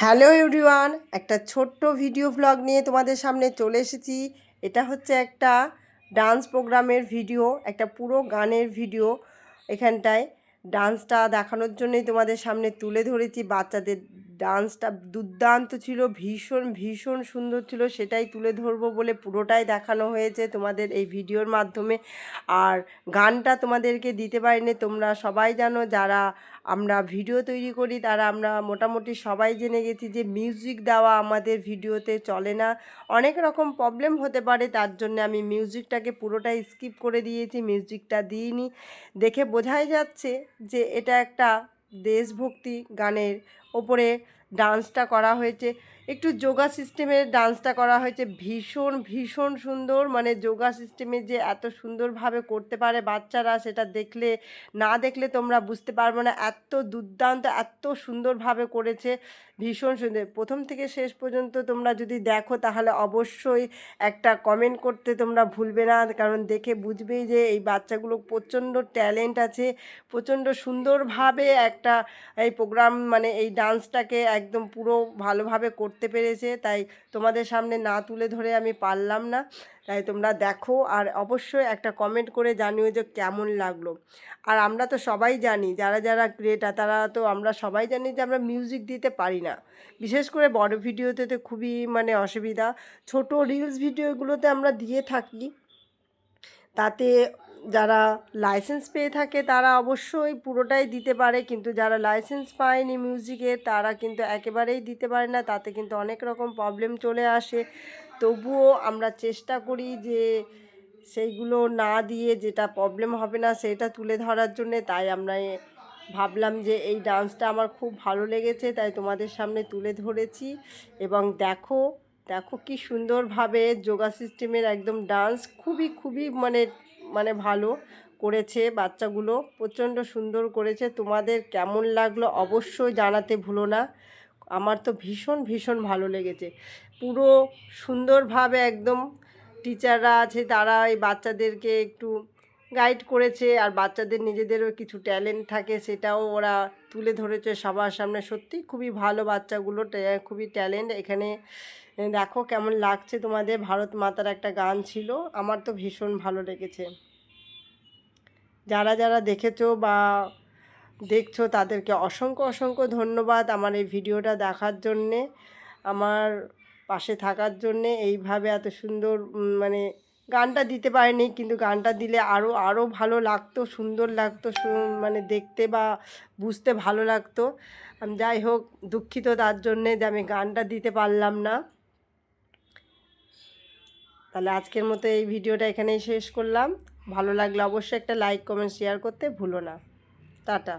Hello everyone, একটা ছোট্ট video blog নিয়ে তোমাদের সামনে চলে এসেছি। এটা হচ্ছে একটা ডান্স প্রোগ্রামের ভিডিও একটা পুরো গানের ভিডিও এখানটায় ডান্সটা দেখানোর জন্যই তোমাদের সামনে তুলে ধরেছি বাচ্চাদের ডান্সটা দুর্দান্ত ছিল, ভীষণ ভীষণ সুন্দর ছিল, সেটাই তুলে ধরবো বলে পুরোটাই দেখানো হয়েছে তোমাদের এই ভিডিওর মাধ্যমে। আর গানটা তোমাদেরকে দিতে পারিনি, তোমরা সবাই জানো যারা আমরা ভিডিও তৈরি করি, তারা আমরা মোটামুটি সবাই জেনে গেছি যে মিউজিক দেওয়া আমাদের ভিডিওতে চলে না। অনেক রকম প্রবলেম হতে পারে, তার জন্য আমি মিউজিকটাকে পুরোটাই স্কিপ করে দিয়েছি, মিউজিকটা দিইনি। দেখে বোঝাই যাচ্ছে যে এটা একটা দেশভক্তি গানের ওপরে ডান্সটা করা হয়েছে। একটু যোগা সিস্টেমের ডান্সটা করা হয়েছে। ভীষণ ভীষণ সুন্দর। মানে যোগা সিস্টেমে যে এত সুন্দরভাবে করতে পারে বাচ্চারা, সেটা দেখলে, না দেখলে তোমরা বুঝতে পারবে না। এত দুর্দান্ত, এত সুন্দরভাবে করেছে। ভীষণ সুন্দর। প্রথম থেকে শেষ পর্যন্ত তোমরা যদি দেখো, তাহলে অবশ্যই একটা কমেন্ট করতে তোমরা ভুলবে না। কারণ দেখে বুঝবেই যে এই বাচ্চাগুলো প্রচণ্ড ট্যালেন্ট আছে। প্রচণ্ড সুন্দরভাবে একটা এই প্রোগ্রাম মানে এই ডান্সটাকে একদম পুরো ভালোভাবে করতে পেরেছে, তাই তোমাদের সামনে না তুলে ধরে আমি পারলাম না। তাই তোমরা দেখো আর অবশ্যই একটা কমেন্ট করে জানিও যে কেমন লাগল। আর আমরা তো সবাই জানি, যারা যারা ক্রিয়েটার তারা তো আমরা সবাই জানি যে আমরা মিউজিক দিতে পারি না। বিশেষ করে বড় ভিডিওতে তো খুবই মানে অসুবিধা। ছোট রিলস ভিডিওগুলোতে আমরা দিয়ে থাকি। তাতে যারা লাইসেন্স পেয়ে থাকে, তারা অবশ্যই পুরোটাই দিতে পারে। কিন্তু যারা লাইসেন্স পায়নি মিউজিকে তারা কিন্তু একেবারেই দিতে পারে না। তাতে কিন্তু অনেক রকম প্রবলেম চলে আসে। তবুও আমরা চেষ্টা করি যে সেইগুলো না দিয়ে যেটা প্রবলেম হবে না, সেটা তুলে ধরার জন্যে। তাই আমরা ভাবলাম যে এই ডান্সটা আমার খুব ভালো লেগেছে, তাই তোমাদের সামনে তুলে ধরেছি। এবং দেখো দেখো কি সুন্দরভাবে যোগা সিস্টেমের একদম ডান্স খুবই খুবই মানে মানে ভালো করেছে বাচ্চাগুলো, প্রচণ্ড সুন্দর করেছে। তোমাদের কেমন লাগল অবশ্যই জানাতে ভুলো না। আমার তো ভীষণ ভীষণ ভালো লেগেছে। পুরো সুন্দরভাবে একদম টিচাররা আছে, তারা এই বাচ্চাদেরকে একটু গাইড করেছে আর বাচ্চাদের নিজেদেরও কিছু ট্যালেন্ট থাকে সেটাও ওরা তুলে ধরেছে সবার সামনে। সত্যি খুবই ভালো বাচ্চাগুলো খুবই ট্যালেন্ট। এখানে দেখো কেমন লাগছে তোমাদের। ভারত মাতার একটা গান ছিল, আমার তো ভীষণ ভালো লেগেছে। যারা যারা দেখেছ বা দেখছ তাদেরকে অসংখ্য অসংখ্য ধন্যবাদ আমার এই ভিডিওটা দেখার জন্যে, আমার পাশে থাকার জন্যে। এইভাবে এত সুন্দর মানে গানটা দিতে পারিনি, কিন্তু গানটা দিলে আরও আরও ভালো লাগতো, সুন্দর লাগতো মানে দেখতে বা বুঝতে ভালো লাগতো। যাই হোক, দুঃখিত তার জন্যে যে আমি গানটা দিতে পারলাম না। তাহলে আজকের মতো এই ভিডিওটা এখানেই শেষ করলাম। ভালো লাগলে অবশ্যই একটা লাইক কমেন্ট শেয়ার করতে ভুলো না। টাটা।